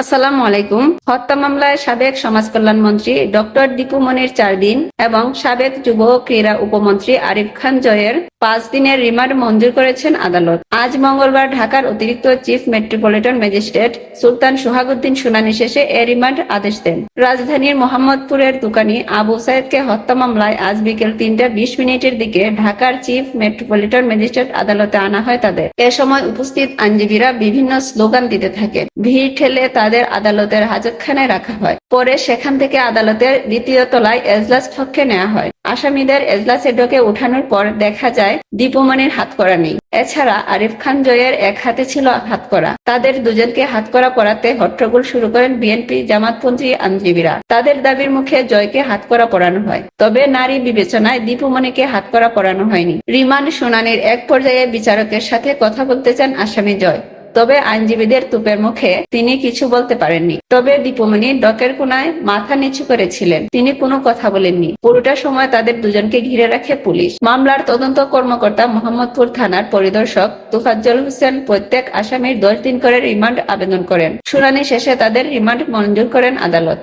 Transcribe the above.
আসসালামু আলাইকুম। হত্যা মামলায় সাবেক সমাজ কল্যাণ মন্ত্রী ডক্টর দীপু মনির চার দিন এবং সাবেক যুব ক্রীড়া উপমন্ত্রী আরিফ খান জয়ের পাঁচ দিনের রিমান্ড মঞ্জুর করেছেন আদালত। আজ মঙ্গলবার ঢাকার অতিরিক্ত chief metropolitan magistrate Sultan Sohaguddin শুনানি শেষে এ রিমান্ড আদেশ দেন। রাজধানীর মোহাম্মদপুরের দোকানি আবু সাইদকে হত্যা মামলায় আজ বিকেল তিনটা বিশ মিনিটের দিকে ঢাকার চিফ মেট্রোপলিটন ম্যাজিস্ট্রেট আদালতে আনা হয় তাদের। এ সময় উপস্থিত আইনজীবীরা বিভিন্ন স্লোগান দিতে থাকেন। ভিড় ঠেলে তাদের আদালতের হাজতখানায় রাখা হয়। পরে সেখান থেকে আদালতের দ্বিতীয় তলায় এজলাস কক্ষে নেওয়া হয়। আসামিদের এজলাসে ঢোকে উঠানোর পর দেখা যায় দীপমণির হাত করা নেই। এছাড়া আরিফ খান জয়ের এক হাতে ছিল হাত করা তাদের দুজনকে হাত করা পড়াতে হট্টগোল শুরু করেন বিএনপি জামাতপন্থী আইনজীবীরা। তাদের দাবির মুখে জয়কে হাত করা পড়ানো হয়। তবে নারী বিবেচনায় দীপুমণিকে হাত করা পড়ানো হয়নি। রিমান্ড শুনানির এক পর্যায়ে বিচারকের সাথে কথা বলতে চান আসামি জয়। তবে আইনজীবীদের তুপের মুখে তিনি কিছু বলতে পারেননি। তবে দীপমণি ডকের কোনায় মাথা নিচু করেছিলেন। তিনি কোনো কথা বলেননি। পুরোটা সময় তাদের দুজনকে ঘিরে রাখে পুলিশ। মামলার তদন্ত কর্মকর্তা মোহাম্মদপুর থানার পরিদর্শক তুফাজ্জল হোসেন প্রত্যেক আসামির দশ দিন করে রিমান্ড আবেদন করেন। শুনানি শেষে তাদের রিমান্ড মঞ্জুর করেন আদালত।